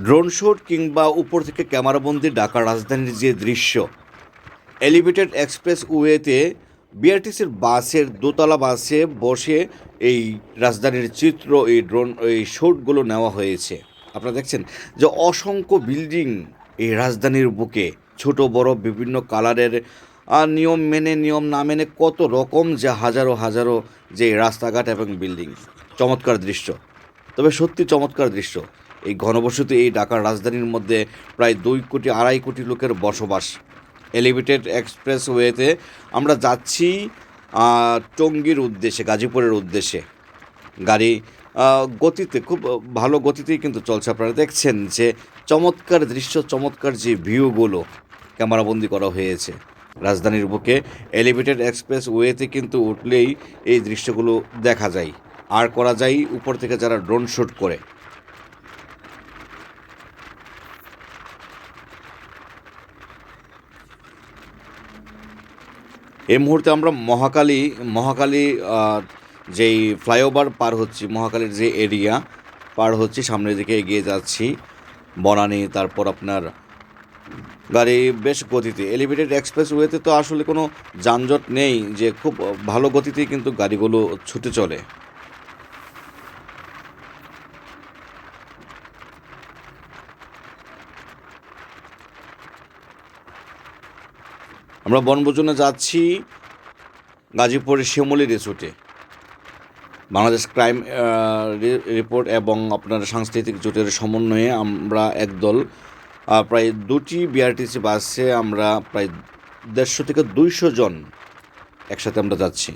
Drone shoot কিংবা উপর থেকে ক্যামেরাবন্দি ঢাকা রাজধানীর যে দৃশ্য, এলিভেটেড এক্সপ্রেস ওয়েতে বিআরটিসির বাসের দোতলা বাসে বসে এই রাজধানীর চিত্র, এই ড্রোন, এই শ্যুটগুলো নেওয়া হয়েছে। আপনারা দেখছেন যে অসংখ্য বিল্ডিং এই রাজধানীর বুকে, ছোট, বড়, বিভিন্ন কালারের আর নিয়ম মেনে, নিয়ম না মেনে কত রকম যে হাজারো হাজারো যে রাস্তাঘাট এবং বিল্ডিং। চমৎকার দৃশ্য। তবে সত্যি চমৎকার দৃশ্য। এই ঘনবসতি এই ঢাকার রাজধানীর মধ্যে প্রায় দুই কোটি, আড়াই কোটি লোকের বসবাস। এলিভেটেড এক্সপ্রেস ওয়েতে আমরা যাচ্ছি টঙ্গীর উদ্দেশ্যে, গাজীপুরের উদ্দেশ্যে। গাড়ি গতিতে খুব ভালো গতিতেই কিন্তু চলছে আপনারা দেখছেন যে চমৎকার দৃশ্য, চমৎকার যে ভিউগুলো ক্যামেরাবন্দি করা হয়েছে রাজধানীর বুকে। এলিভেটেড এক্সপ্রেস ওয়েতে কিন্তু উঠলেই এই দৃশ্যগুলো দেখা যায়। আর করা যায় উপর থেকে যারা ড্রোন শ্যুট করে। এই মুহূর্তে আমরা মহাকালী মহাকালী যেই ফ্লাইওভার পার হচ্ছি, মহাকালীর যে এরিয়া পার হচ্ছি, সামনের দিকে এগিয়ে যাচ্ছি। বনানি, তারপর আপনার গাড়ি বেশ গতিতে এলিভেটেড এক্সপ্রেস ওয়েতে তো আসলে কোনো যানজট নেই যে খুব ভালো গতিতেই কিন্তু গাড়িগুলো ছুটে চলে। আমরা বনভোজনে যাচ্ছি গাজীপুরের শিমলি রিসোর্টে। বাংলাদেশ ক্রাইম রিপোর্ট এবং আপনার সাংস্কৃতিক জোটের সমন্বয়ে আমরা একদল প্রায় দুটি বিআরটিসি বাসে আমরা প্রায় দেড়শো থেকে দুইশো জন একসাথে আমরা যাচ্ছি।